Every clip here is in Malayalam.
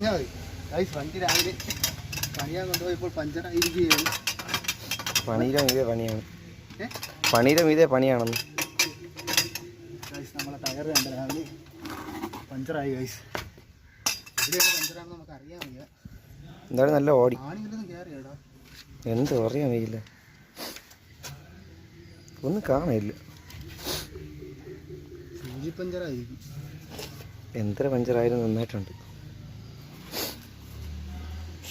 വണ്ടി രാവിലെ പണിയാൻ കൊണ്ടുപോയപ്പോൾ പഞ്ചറായിരിക്കുകയാണ് പണിയുടെ മീതെ പണിയാണ്. ഏ? പണിയുടെ മീതെ പണിയാണെന്ന്. നമ്മളെ ടയർ കണ്ട? രാവിലെ പഞ്ചറായി ഗൈസ് എവിടെയാണ് പഞ്ചറാണെന്ന് നമുക്ക് അറിയാൻ വയ്യ. എന്തായാലും നല്ല ഓടി. എന്ത് പറയാൻ വയ്യില്ല ഒന്നും കാണില്ല എന്തര പഞ്ചറായാലും നന്നായിട്ടുണ്ട്.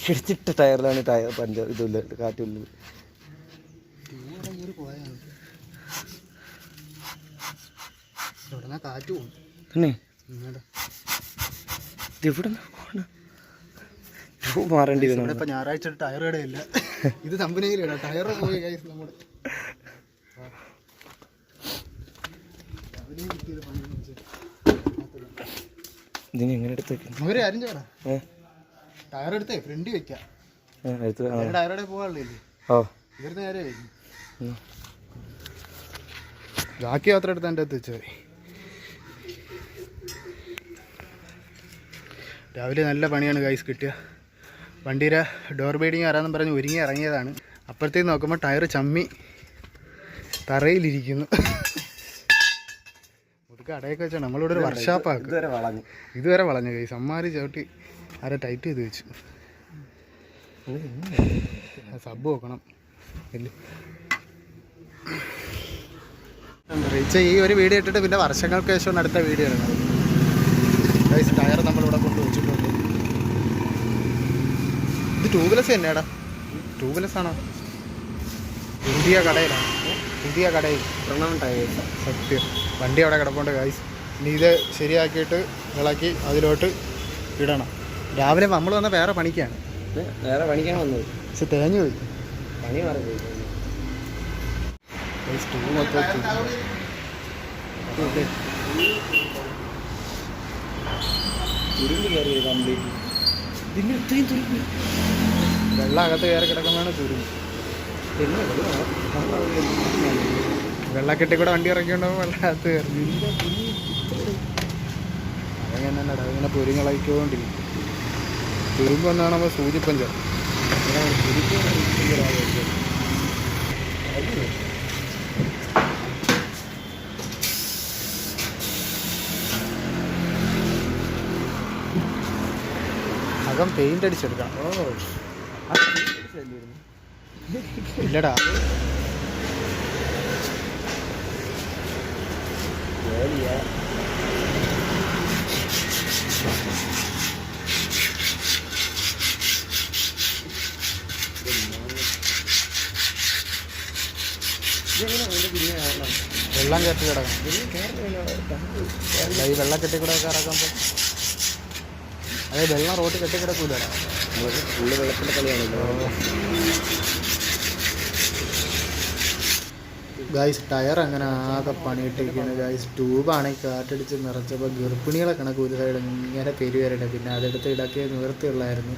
ഇടിച്ചിട്ട ടയറിലാണ് ടയർ പഞ്ചർ ഇതുള്ള കാറ്റുള്ളത്. പിന്നെ? ഇതിവിടെ മാറേണ്ടി ഇപ്പൊ ഞായറാഴ്ച ടയർ കടയില്ല. ഇത് തമ്പനയിലിടാം ടയർ പോയി നമ്മുടെ രാവിലെ കിട്ടിയത് ടയർ എടുത്തേ ഫ്രണ്ട് വെക്കാം. ടയറോടെ പോകാനുള്ളല്ലേ ഇവിടുന്ന് നേരെ. ബാക്കി മാത്രം എടുത്ത് എന്റെ അടുത്ത് വെച്ചാൽ രാവിലെ നല്ല പണിയാണ് ഗൈസ് കിട്ടിയ വണ്ടിയുടെ ഡോർ ബീഡിങ് ആരാന്നും പറഞ്ഞ് ഒരുങ്ങി ഇറങ്ങിയതാണ്. അപ്പോഴത്തേക്ക് നോക്കുമ്പോൾ ടയർ ചമ്മി തറയിലിരിക്കുന്നു. ഒതുക്കെ അടയൊക്കെ വെച്ചാൽ നമ്മളിവിടെ ഒരു വർഷാപ്പാക്കും. ഇതുവരെ വളഞ്ഞു. ഇതുവരെ വളഞ്ഞു ഗൈസ് അമ്മാരി ചവിട്ടി ആരെ ടൈറ്റ് ചെയ്ത് വെച്ചു. സബ് നോക്കണം. റീച്ച ഈ ഒരു വീഡിയോ ഇട്ടിട്ട് പിന്നെ വർഷങ്ങൾക്ക് ശേഷമാണ് അടുത്ത വീഡിയോ ഇടുന്നത് ടയർ നമ്മളിവിടെ കൊണ്ട് വെച്ചിട്ടുണ്ട്. ഇത് ടൂബ്ലെസ് തന്നെയാടാ. ടൂബ്ലെസ് ആണോ? ഇന്ത്യ കടയിലാണ് പുതിയ കടയിൽ. പ്രണവം സത്യം. വണ്ടി അവിടെ കിടപ്പുണ്ട് ഗൈസ് ഇനി ഇത് ശരിയാക്കിയിട്ട് ഇളക്കി അതിലോട്ട് ഇടണം. രാവിലെ നമ്മൾ വന്ന വേറെ പണിക്കാണ്. വേറെ പണിക്കാണ് വന്നത്. പക്ഷെ തേഞ്ഞു പോയി. പണി മാറി. ഇത്രയും തുരുമ്പ്. വെള്ളം അകത്ത് കയറി കിടക്കുമ്പോഴാണ് ചുരുങ്ങി വെള്ളക്കെട്ടി കൂടെ വണ്ടി ഇറങ്ങിയുണ്ടോ വെള്ളത്ത് കയറി. അതങ്ങനെ തന്നെ ഇങ്ങനെ പൊരിങ്ങളയിക്കൊണ്ടിരിക്കും തുരുമ്പ് എന്നാണ് നമ്മൾ സൂചിപ്പഞ്ചർ അകം പെയിന്റ് അടിച്ചെടുക്കാം ഓ. ജോലിയാ ഇതെങ്ങനെ ആവണം വെള്ളം കയറ്റി കിടക്കണം. ഈ വെള്ളം കെട്ടി കൂടെ ഇറക്കുമ്പോൾ അതെ വെള്ളം റോട്ടിൽ കെട്ടി കിടക്കൂലടാ ഫുള്ള് വെള്ളത്തിന്റെ കളിയാണല്ലോ. ഗൈസ് ടയർ അങ്ങനെ ആകെ പണിയിട്ടിരിക്കുകയാണ്. ഗൈസ് ഈ കാറ്റടിച്ച് നിറച്ചപ്പോൾ ഗർഭിണികളെ കണക്ക് ഒരു സൈഡ് ഇങ്ങനെ പെരുവരട്ടെ പിന്നെ അതെടുത്ത് ഇടയ്ക്ക് നിവർത്തിയുള്ളായിരുന്നു